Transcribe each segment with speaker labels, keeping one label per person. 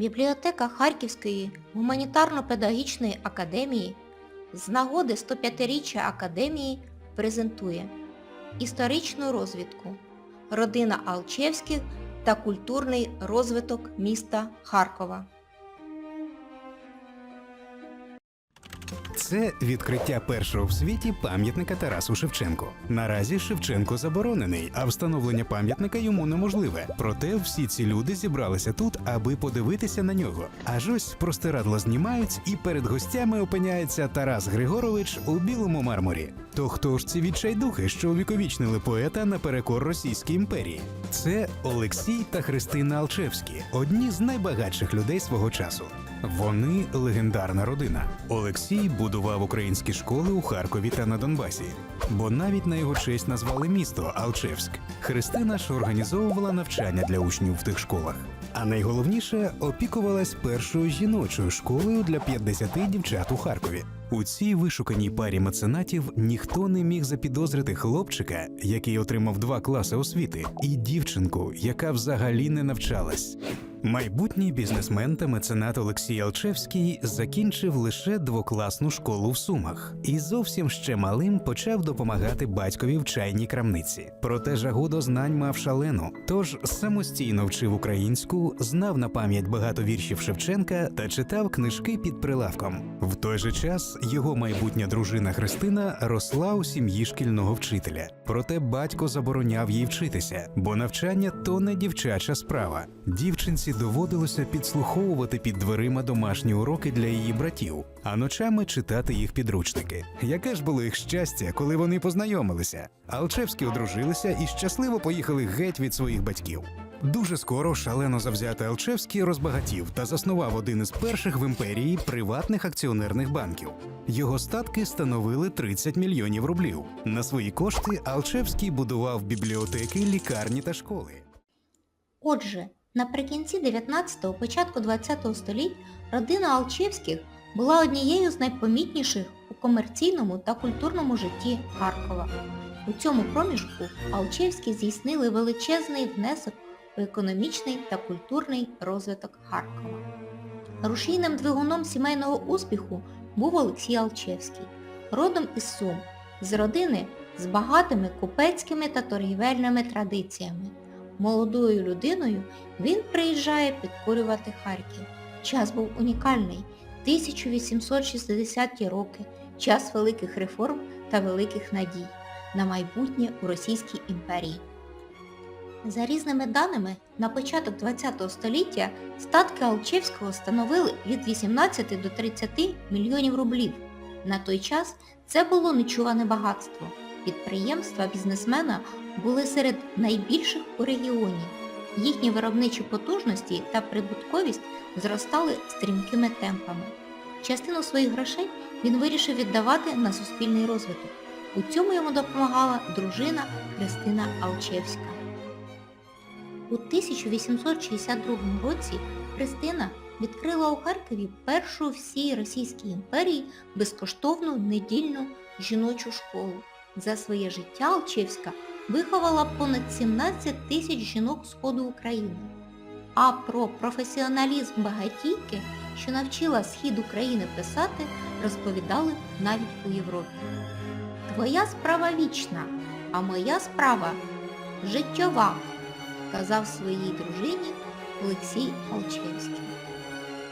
Speaker 1: Бібліотека Харківської гуманітарно-педагогічної академії з нагоди 105-річчя академії презентує історичну розвідку Родина Алчевських та культурний розвиток міста Харкова.
Speaker 2: Це відкриття першого в світі пам'ятника Тарасу Шевченку. Наразі Шевченко заборонений, а встановлення пам'ятника йому неможливе. Проте всі ці люди зібралися тут, аби подивитися на нього. Аж ось простирадло знімають, і перед гостями опиняється Тарас Григорович у білому мармурі. То хто ж ці відчайдухи, що увіковічнили поета наперекор Російській імперії? Це Олексій та Христина Алчевські, одні з найбагатших людей свого часу. Вони легендарна родина. Олексій будував українські школи у Харкові та на Донбасі, бо навіть на його честь назвали місто Алчевськ. Христина ж організовувала навчання для учнів в тих школах. А найголовніше опікувалась першою жіночою школою для 50 дівчат у Харкові. У цій вишуканій парі меценатів ніхто не міг запідозрити хлопчика, який отримав два класи освіти, і дівчинку, яка взагалі не навчалась. Майбутній бізнесмен та меценат Олексій Алчевський закінчив лише двокласну школу в Сумах і зовсім ще малим почав допомагати батькові в чайній крамниці. Проте жагу до знань мав шалену, тож самостійно вчив українську, знав на пам'ять багато віршів Шевченка та читав книжки під прилавком. В той же час його майбутня дружина Христина росла у сім'ї шкільного вчителя. Проте батько забороняв їй вчитися, бо навчання то не дівчача справа. Дівчинці доводилося підслуховувати під дверима домашні уроки для її братів, а ночами читати їх підручники. Яке ж було їх щастя, коли вони познайомилися? Алчевські одружилися і щасливо поїхали геть від своїх батьків. Дуже скоро шалено завзятий Алчевський розбагатів та заснував один із перших в імперії приватних акціонерних банків. Його статки становили 30 мільйонів рублів. На свої кошти Алчевський будував бібліотеки, лікарні та школи.
Speaker 1: Отже, наприкінці 19-го, початку 20-го століть родина Алчевських була однією з найпомітніших у комерційному та культурному житті Харкова. У цьому проміжку Алчевські здійснили величезний внесок у економічний та культурний розвиток Харкова. Рушійним двигуном сімейного успіху був Олексій Алчевський, родом із Сум, з родини з багатими купецькими та торгівельними традиціями. Молодою людиною він приїжджає підкорювати Харків. Час був унікальний. 1860-ті роки, час великих реформ та великих надій на майбутнє у Російській імперії. За різними даними, на початок ХХ століття статки Алчевського становили від 18 до 30 мільйонів рублів. На той час це було нечуване багатство. Підприємства бізнесмена були серед найбільших у регіоні. Їхні виробничі потужності та прибутковість зростали стрімкими темпами. Частину своїх грошей він вирішив віддавати на суспільний розвиток. У цьому йому допомагала дружина Христина Алчевська. У 1862 році Христина відкрила у Харкові першу всій Російській імперії безкоштовну недільну жіночу школу. За своє життя Алчевська виховала понад 17 тисяч жінок Сходу України. А про професіоналізм багатійки, що навчила схід України писати, розповідали навіть у Європі. Твоя справа вічна, а моя справа життєва, казав своїй дружині Олексій Алчевський.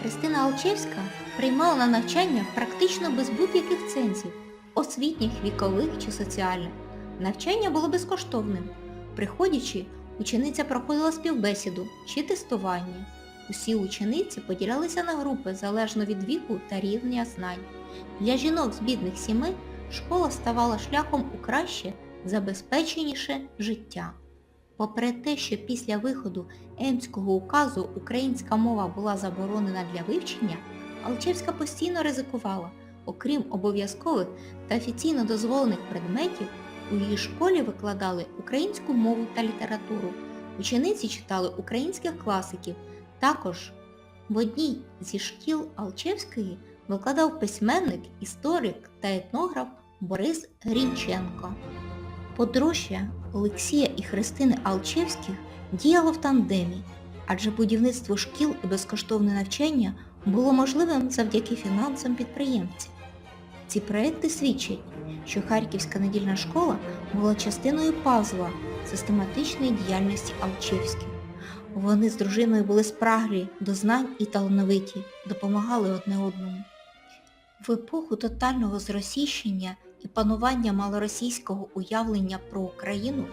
Speaker 1: Христина Алчевська приймала на навчання практично без будь-яких цензів, освітніх, вікових чи соціальних. Навчання було безкоштовним. Приходячи, учениця проходила співбесіду чи тестування. Усі учениці поділялися на групи залежно від віку та рівня знань. Для жінок з бідних сімей школа ставала шляхом у краще, забезпеченіше життя. Попри те, що після виходу Емського указу українська мова була заборонена для вивчення, Алчевська постійно ризикувала, окрім обов'язкових та офіційно дозволених предметів, у її школі викладали українську мову та літературу. Учениці читали українських класиків. Також в одній зі шкіл Алчевської викладав письменник, історик та етнограф Борис Грінченко. Подружжя Олексія і Христини Алчевських діяло в тандемі. адже будівництво шкіл і безкоштовне навчання було можливим завдяки фінансам підприємців. Ці проекти свідчать, що Харківська недільна школа була частиною пазла систематичної діяльності Алчевських. Вони з дружиною були спраглі до знань і талановиті, допомагали одне одному. В епоху тотального зросійщення і панування малоросійського уявлення про Україну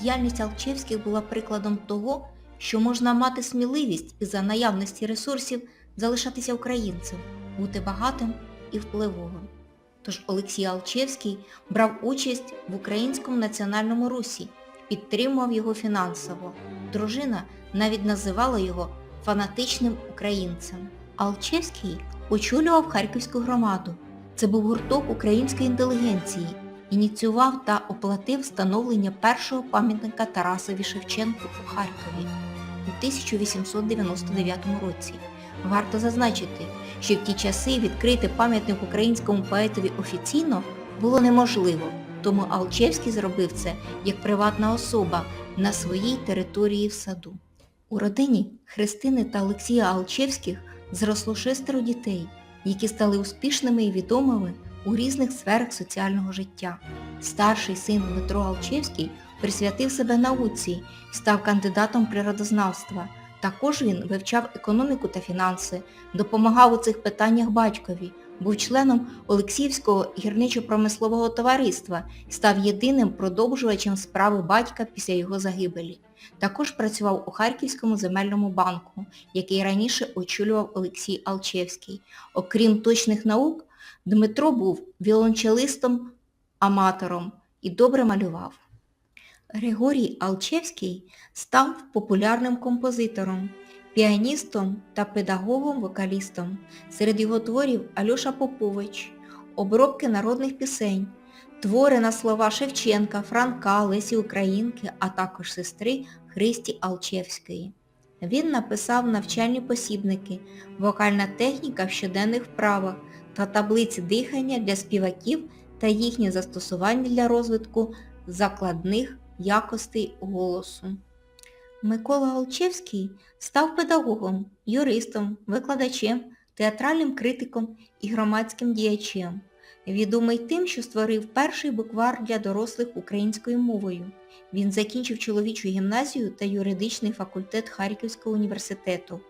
Speaker 1: діяльність Алчевських була прикладом того, що можна мати сміливість і за наявності ресурсів залишатися українцем, бути багатим і впливовим. Тож Олексій Алчевський брав участь в українському національному русі, підтримував його фінансово. Дружина навіть називала його фанатичним українцем. Алчевський очолював Харківську громаду. Це був гурток української інтелігенції, ініціював та оплатив встановлення першого пам'ятника Тарасові Шевченку у Харкові у 1899 році. Варто зазначити, що в ті часи відкрити пам'ятник українському поетові офіційно було неможливо, тому Алчевський зробив це як приватна особа на своїй території в саду. У родині Христини та Олексія Алчевських зросло шестеро дітей, які стали успішними і відомими у різних сферах соціального життя. Старший син Дмитро Алчевський присвятив себе науці став кандидатом природознавства. Також він вивчав економіку та фінанси, допомагав у цих питаннях батькові, був членом Олексіївського гірничо-промислового товариства і став єдиним продовжувачем справи батька після його загибелі. Також працював у Харківському земельному банку, який раніше очолював Олексій Алчевський. Окрім точних наук, Дмитро був віолончелистом, аматором і добре малював. Григорій Алчевський став популярним композитором, піаністом та педагогом-вокалістом. Серед його творів Альоша Попович, обробки народних пісень, твори на слова Шевченка, Франка, Лесі Українки, а також сестри Христі Алчевської. Він написав навчальні посібники, вокальна техніка в щоденних вправах та таблиці дихання для співаків та їхнє застосування для розвитку закладних якостей голосу. Микола Алчевський став педагогом, юристом, викладачем, театральним критиком і громадським діячем. Відомий тим, що створив перший буквар для дорослих українською мовою. Він закінчив чоловічу гімназію та юридичний факультет Харківського університету.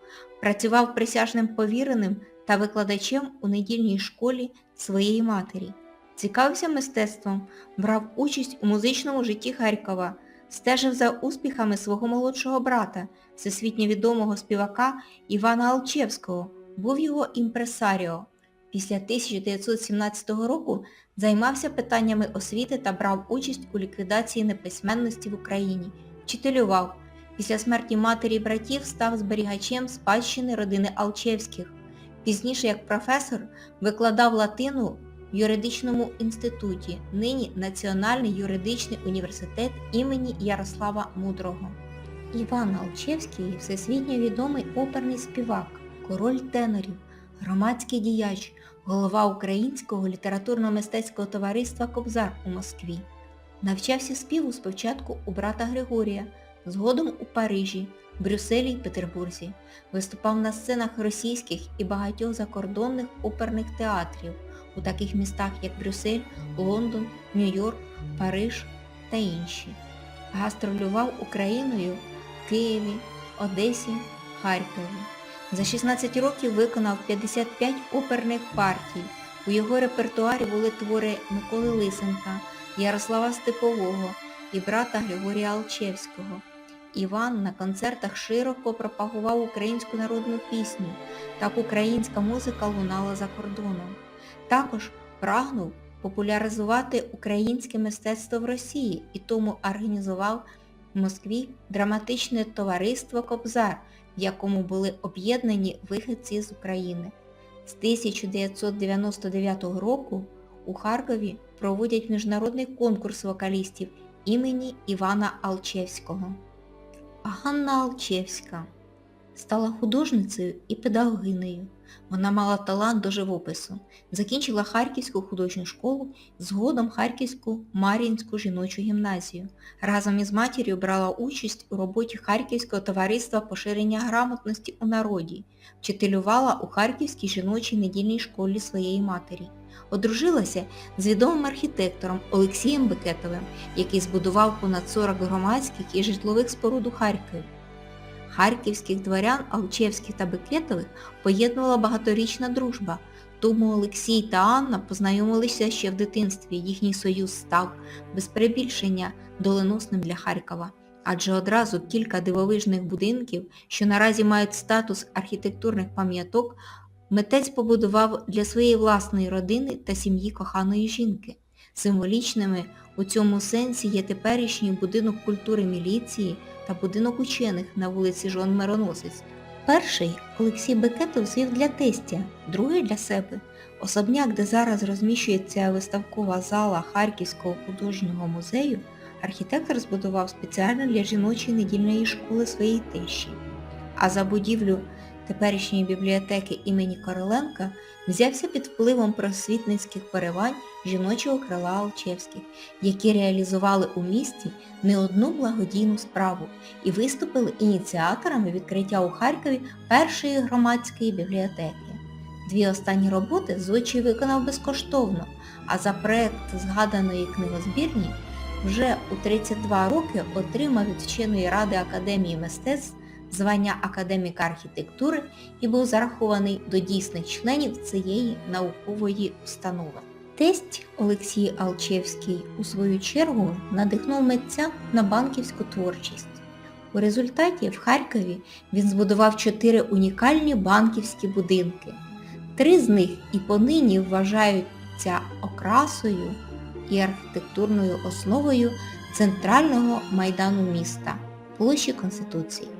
Speaker 1: Працював присяжним повіреним та викладачем у недільній школі своєї матері. Цікавився мистецтвом, брав участь у музичному житті Харкова, стежив за успіхами свого молодшого брата, всесвітньо відомого співака Івана Алчевського, був його імпресаріо. Після 1917 року займався питаннями освіти та брав участь у ліквідації неписьменності в Україні, вчителював. Після смерті матері і братів став зберігачем спадщини родини Алчевських. Пізніше як професор викладав латину юридичному інституті, нині Національний юридичний університет імені Ярослава Мудрого. Іван Алчевський – всесвітньо відомий оперний співак, король тенорів, громадський діяч, голова Українського літературно-мистецького товариства Кобзар у Москві. Навчався співу спочатку у брата Григорія, згодом у Парижі, Брюсселі й Петербурзі. Виступав на сценах російських і багатьох закордонних оперних театрів у таких містах, як Брюссель, Лондон, Нью-Йорк, Париж та інші. Гастролював Україною в Києві, Одесі, Харкові. За 16 років виконав 55 оперних партій. У його репертуарі були твори Миколи Лисенка, Ярослава Степового і брата Григорія Алчевського. Іван на концертах широко пропагував українську народну пісню, так українська музика лунала за кордоном. Також прагнув популяризувати українське мистецтво в Росії і тому організував в Москві драматичне товариство Кобзар, в якому були об'єднані вихідці з України. З 1999 року у Харкові проводять міжнародний конкурс вокалістів імені Івана Алчевського. Ганна Алчевська стала художницею і педагогинею. Вона мала талант до живопису, закінчила Харківську художню школу, згодом Харківську Мар'їнську жіночу гімназію. Разом із матір'ю брала участь у роботі Харківського товариства поширення грамотності у народі, вчителювала у Харківській жіночій недільній школі своєї матері. Одружилася з відомим архітектором Олексієм Бекетовим, який збудував понад 40 громадських і житлових споруд у Харкові. Харківських дворян Алчевських та Бекетових поєднувала багаторічна дружба, тому Олексій та Анна познайомилися ще в дитинстві. Їхній союз став, без перебільшення, доленосним для Харкова. Адже одразу кілька дивовижних будинків, що наразі мають статус архітектурних пам'яток, митець побудував для своєї власної родини та сім'ї коханої жінки. Символічними у цьому сенсі є теперішній будинок культури міліції та будинок учених на вулиці Жон Мироносець. Перший Олексій Бекетов звів для тестя, другий для себе. Особняк, де зараз розміщується виставкова зала Харківського художнього музею, архітектор збудував спеціально для жіночої недільної школи своєї тещі. А за будівлю теперішньої бібліотеки імені Короленка взявся під впливом просвітницьких поривань жіночого крила Алчевських, які реалізували у місті не одну благодійну справу і виступили ініціаторами відкриття у Харкові першої громадської бібліотеки. Дві останні роботи Зодчий виконав безкоштовно, а за проект згаданої книгозбірні вже у 32 роки отримав від вченої ради Академії мистецтв звання академіка архітектури і був зарахований до дійсних членів цієї наукової установи. Тесть Олексій Алчевський у свою чергу надихнув митця на банківську творчість. У результаті в Харкові він збудував чотири унікальні банківські будинки. Три з них і понині вважаються окрасою і архітектурною основою центрального майдану міста площі Конституції.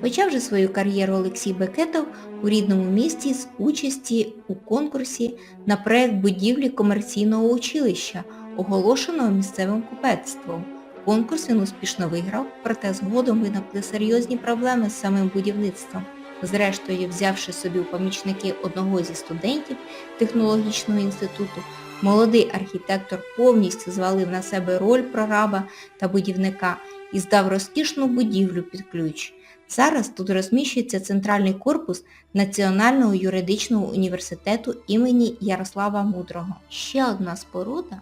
Speaker 1: Почав же свою кар'єру Олексій Бекетов у рідному місті з участі у конкурсі на проект будівлі комерційного училища, оголошеного місцевим купецтвом. Конкурс він успішно виграв, проте згодом виникли серйозні проблеми з самим будівництвом. Зрештою, взявши собі у помічники одного зі студентів технологічного інституту, молодий архітектор повністю звалив на себе роль прораба та будівника і здав розкішну будівлю під ключ. Зараз тут розміщується центральний корпус Національного юридичного університету імені Ярослава Мудрого. Ще одна споруда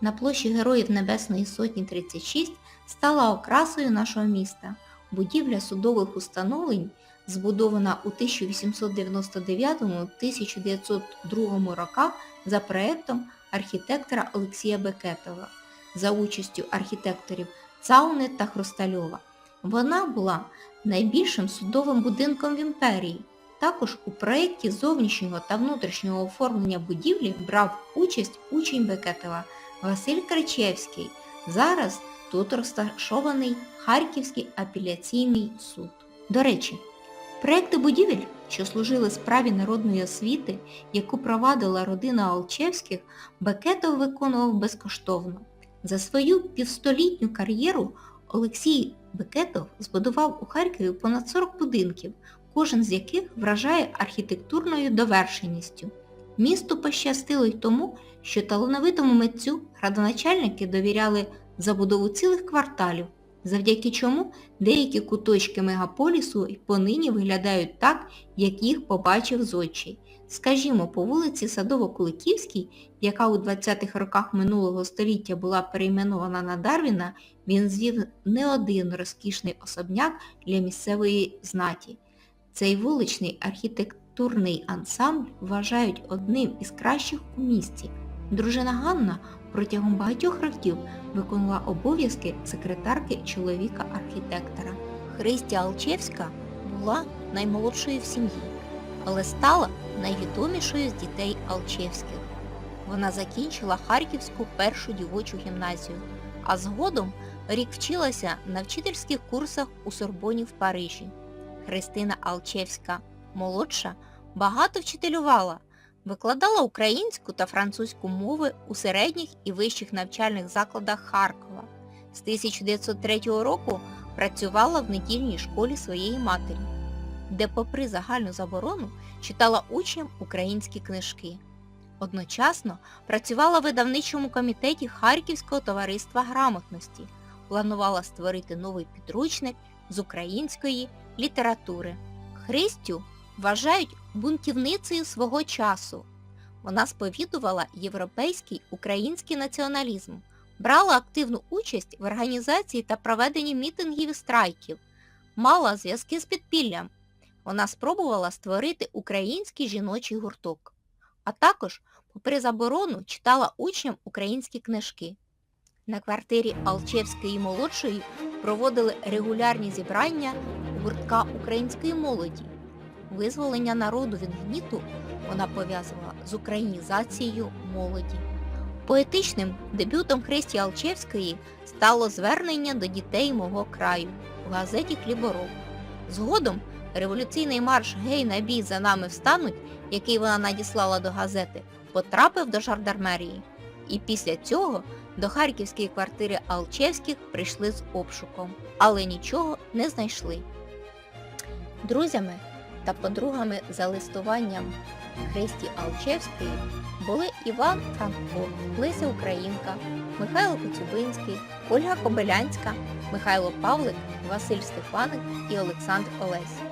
Speaker 1: на площі Героїв Небесної Сотні 36 стала окрасою нашого міста. Будівля судових установлень, збудована у 1899-1902 роках за проектом архітектора Олексія Бекетова за участю архітекторів Цауни та Хрустальова. Вона була найбільшим судовим будинком в імперії. Також у проєкті зовнішнього та внутрішнього оформлення будівлі брав участь учень Бекетова Василь Кричевський. Зараз тут розташований Харківський апеляційний суд. До речі, проєкти будівель, що служили справі народної освіти, яку провадила родина Алчевських, Бекетов виконував безкоштовно. За свою півстолітню кар'єру Олексій Бекетов збудував у Харкові понад 40 будинків, кожен з яких вражає архітектурною довершеністю. Місту пощастило й тому, що талановитому митцю градоначальники довіряли забудову цілих кварталів, завдяки чому деякі куточки мегаполісу й понині виглядають так, як їх побачив зодчий. Скажімо, по вулиці Садово-Куликівській, яка у 20-х роках минулого століття була перейменована на Дарвіна, він звів не один розкішний особняк для місцевої знаті. Цей вуличний архітектурний ансамбль вважають одним із кращих у місті. Дружина Ганна протягом багатьох років виконувала обов'язки секретарки чоловіка-архітектора. Христя Алчевська була наймолодшою в сім'ї, але стала найвідомішою з дітей Алчевських. Вона закінчила Харківську першу дівочу гімназію, а згодом рік вчилася на вчительських курсах у Сорбоні в Парижі. Христина Алчевська, молодша, багато вчителювала, викладала українську та французьку мови у середніх і вищих навчальних закладах Харкова. З 1903 року працювала в недільній школі своєї матері. Де попри загальну заборону читала учням українські книжки. Одночасно працювала в видавничому комітеті Харківського товариства грамотності, планувала створити новий підручник з української літератури. Христю вважають бунтівницею свого часу. Вона сповідувала європейський український націоналізм, брала активну участь в організації та проведенні мітингів і страйків, мала зв'язки з підпіллям. Вона спробувала створити український жіночий гурток, а також, попри заборону, читала учням українські книжки. На квартирі Алчевської молодшої проводили регулярні зібрання гуртка української молоді. Визволення народу від гніту вона пов'язувала з українізацією молоді. Поетичним дебютом Христі Алчевської стало звернення до дітей мого краю в газеті Хлібороб. Згодом революційний марш «Гей на бій за нами встануть», який вона надіслала до газети, потрапив до жандармерії. І після цього до харківської квартири Алчевських прийшли з обшуком, але нічого не знайшли. Друзями та подругами за листуванням Христі Алчевської були Іван Франко, Леся Українка, Михайло Коцюбинський, Ольга Кобилянська, Михайло Павлик, Василь Стефаник і Олександр Олесь.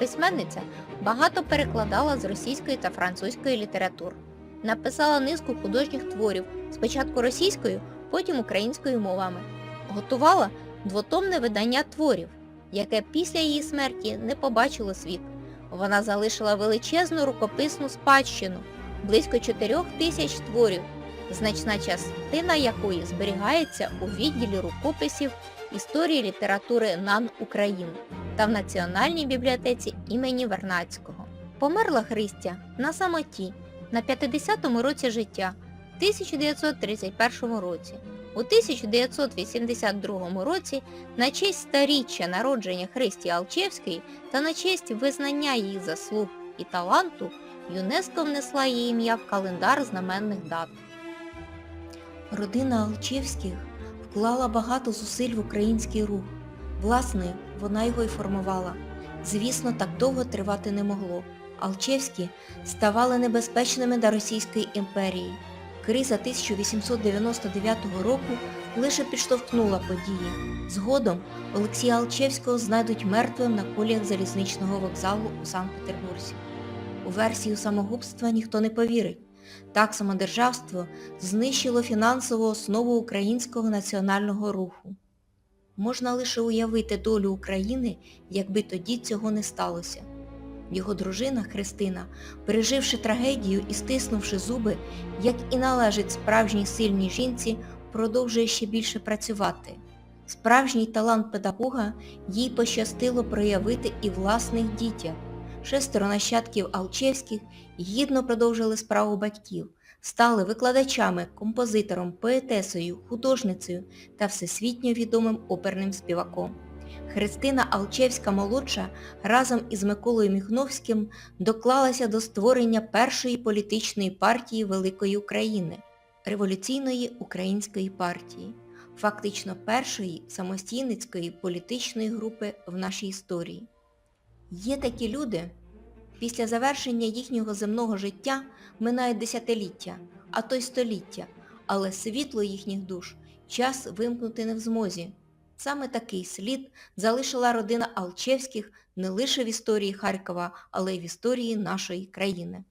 Speaker 1: Письменниця багато перекладала з російської та французької літератур. Написала низку художніх творів, спочатку російською, потім українською мовами. Готувала двотомне видання творів, яке після її смерті не побачило світ. Вона залишила величезну рукописну спадщину, близько 4 тисяч творів, значна частина якої зберігається у відділі рукописів історії літератури НАН України та в Національній бібліотеці імені Вернацького. Померла Христя на самоті на 50-му році життя в 1931 році. У 1982 році на честь старіччя народження Христі Алчевської та на честь визнання її заслуг і таланту ЮНЕСКО внесла її ім'я в календар знаменних дат.
Speaker 3: Родина Алчевських вклала багато зусиль в український рух. Власне, вона його й формувала. Звісно, так довго тривати не могло. Алчевські ставали небезпечними для Російської імперії. Криза 1899 року лише підштовхнула події. Згодом Олексія Алчевського знайдуть мертвим на коліях залізничного вокзалу у Санкт-Петербурзі. У версію самогубства ніхто не повірить. Так самодержавство знищило фінансову основу українського національного руху. Можна лише уявити долю України, якби тоді цього не сталося. Його дружина Христина, переживши трагедію і стиснувши зуби, як і належить справжній сильній жінці, продовжує ще більше працювати. Справжній талант педагога їй пощастило проявити і власних дітях. Шестеро нащадків Алчевських гідно продовжили справу батьків, стали викладачами, композитором, поетесою, художницею та всесвітньо відомим оперним співаком. Христина Алчевська-молодша разом із Миколою Міхновським доклалася до створення першої політичної партії Великої України – Революційної української партії, фактично першої самостійницької політичної групи в нашій історії. Є такі люди, після завершення їхнього земного життя минають десятиліття, а то й століття, але світло їхніх душ час вимкнути не в змозі. Саме такий слід залишила родина Алчевських не лише в історії Харкова, але й в історії нашої країни.